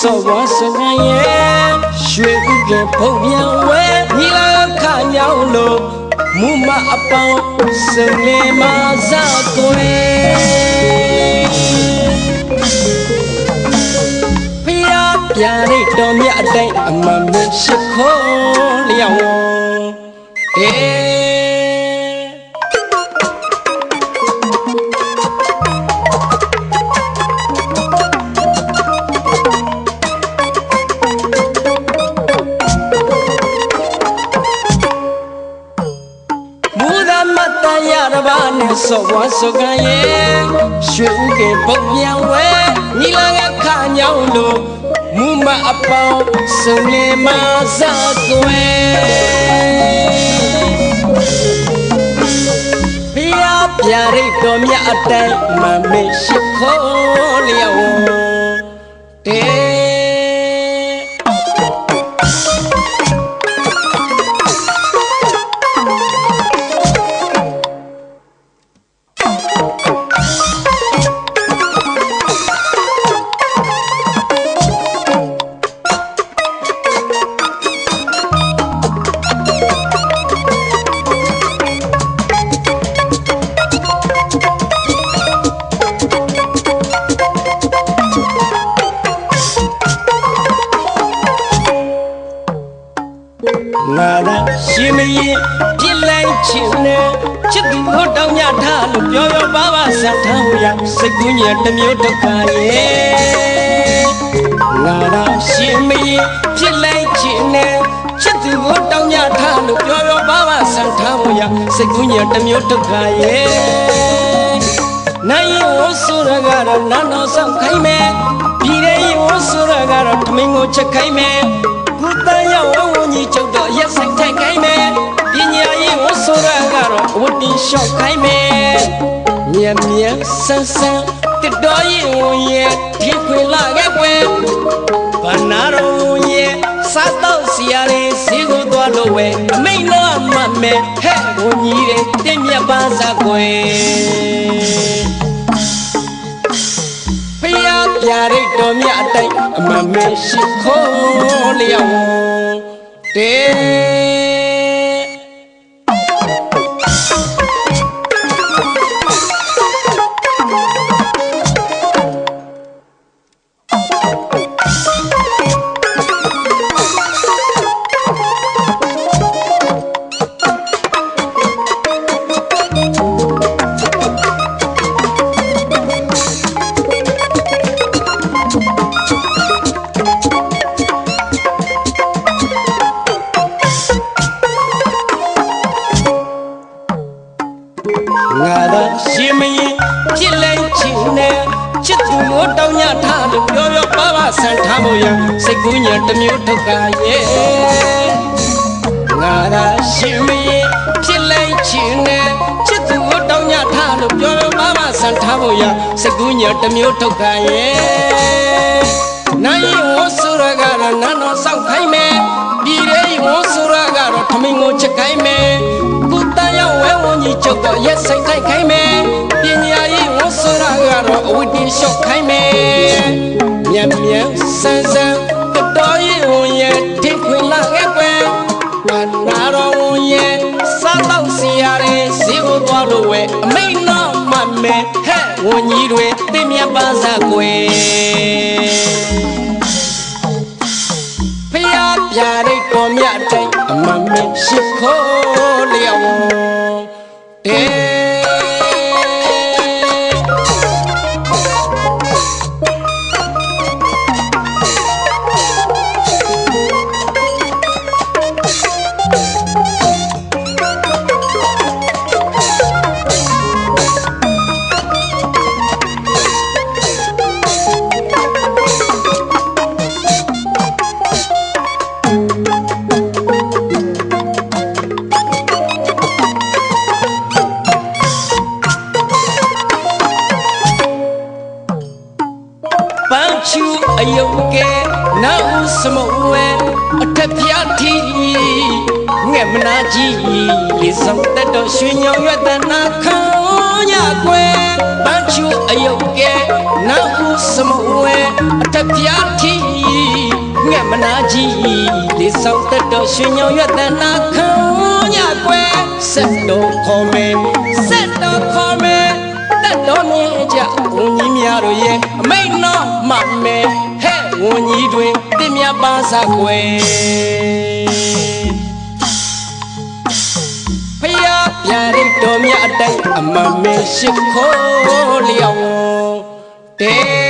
စောဝါစငရဲ့ရွှေဥကဖုတ်ပြန်ဝဲညီလာခညောင်းလို့မူမအပေါင်းစနေမဇာကွယ်ဖျားပြရိတော်မြတ်အတိုင်းအမှန်မရှိခိုး တန်ရတပါးနဲ့စောဝါစောကံရဲ့ရွှေဥကေပုတ်ပြန်ဝဲညီလာကခညောင်းလို့မူမအပေါင်းစုံလင်မဇာကွယ်ဖျားပြရိတ်တော်မြတ်အတိုင်းမမေ့ရှိခိုးလျောင်းတေ လိုက်ချင်နဲ့ချစ်သူကိုတောင်းညထားလို့ပြောပြောပါပါဆတ်ထားဟူရစိတ်ကူးညံတစ်မျိုးတစ်ခါရဲ့ငါရရှင်မရင်ပြစ်လိုက်ချင်နဲ့ချစ်သူကိုတောင်းညထားလို့ပြောပြောပါပါဆတ်ထားဟူရစိတ်ကူးညံတစ်မျိုးတစ်ခါရဲ့နိုင်ဝဆိုရကတော့နာတော်ဆောင်ခိုင်းမယ်ပြည်ရဲ့ဝဆိုရကတော့ထမင်းကိုချက်ခိုင်းမယ်ကုသရောက်ဝဝကြီးကျုပ်တော့ရက်ဆိုင်ထိုက်ခိုင်းမယ်ပညာရေးဝဆိုရက တော့ဝတ်တင်လျှောက်ခိုင်းမယ်မြန်မြန်ဆန်းဆန်းတစ်တော်ရင်ဝင်ရဲ့ဒီခွေလာခဲ့ကွယ်ဘာနာတော်ရဲ့စားတော့စီရတဲ့ဈေးကိုသွားလို့ဝဲအမိန်တော့မှတ်မယ်ဟဲ့ကိုကြီးတဲ့တင်မြတ်ပါစားကွယ်ဖျားပြရိတ်တော်မြတ်အတိုင်းအမှန်မရှိခိုးလျောင်းတေ တောင်းညထားလို့ပြောပြောပါပါဆန်ထားဖို့ရစိတ်ကူးညံတစ်မျိုးထုတ်ကရဲ့ငါသာရှင်မရင်ပြစ်လိုက်ချင်နဲ့ချစ်သူကိုတောင်းညထားလို့ပြောပြောပါပါဆန်ထားဖို့ရစိတ်ကူးညံတစ်မျိုးထုတ်ကရဲ့နိုင်ဝဆိုရကတော့နန်းတော်ဆောက်ခိုင်းမယ်ပြည်ရဲ့ဝဆိုရကတော့ထမင်းကိုချက်ခိုင်းမယ်ကုတန်ရောက်ဝဲဝန်ကြီးချုပ်တော့ရက်ဆိုင်ထိုက်ခိုင်းမယ်ပညာရေးဝဆိုရက တော့အဝတ်တင်လျှော့ခိုင်းမယ်မြန်မြန်ဆန်းဆန်းတတော်ရေးဝန်ရဲ့ထင်ခွင်လာခဲ့ကွယ်ဘာနာတော်ဝန်ရဲ့စားတော့စီရတဲ့ဈေးကိုသွားလို့ဝဲအမိန်တော့မှတ်မယ်ဟဲ့ဝန်ကြီးတွေတင်မြတ်ပါစားကွယ်ဖျားပြရိတ်တော်မြတ်တိုင်းအမှန်မရှိခိုး နောက်စမဝဲအထက်ပြားတီငဲ့မနာကြီးလေဆောင်တတ်တော့ရွှေညောင်ရွက်တနာခံညကွယ်ပန်းချူအယုတ်ကဲနောက်ဦးစမဝဲအထက်ပြားထီငှက်မနာကြီးလေးဆောင်တက်တော်ရွှေညောင်ရွက်တနာခံညကွယ်ဆက်တော်ခေါ်မယ်ဆက်တော်ခေါ်မယ်တက်တော်မြင်ကြဝန်ကြီးများတို့ရဲ့အမိတ်တော်မှမယ်ဟဲ့ ဝန်ကြီးတွေတင့်မြတ်ပါစားကွယ်ဖယားပြန်ရိတ်တော်မြတ်အတိုင်းအမမေရှိခိုးလျောင်းတဲ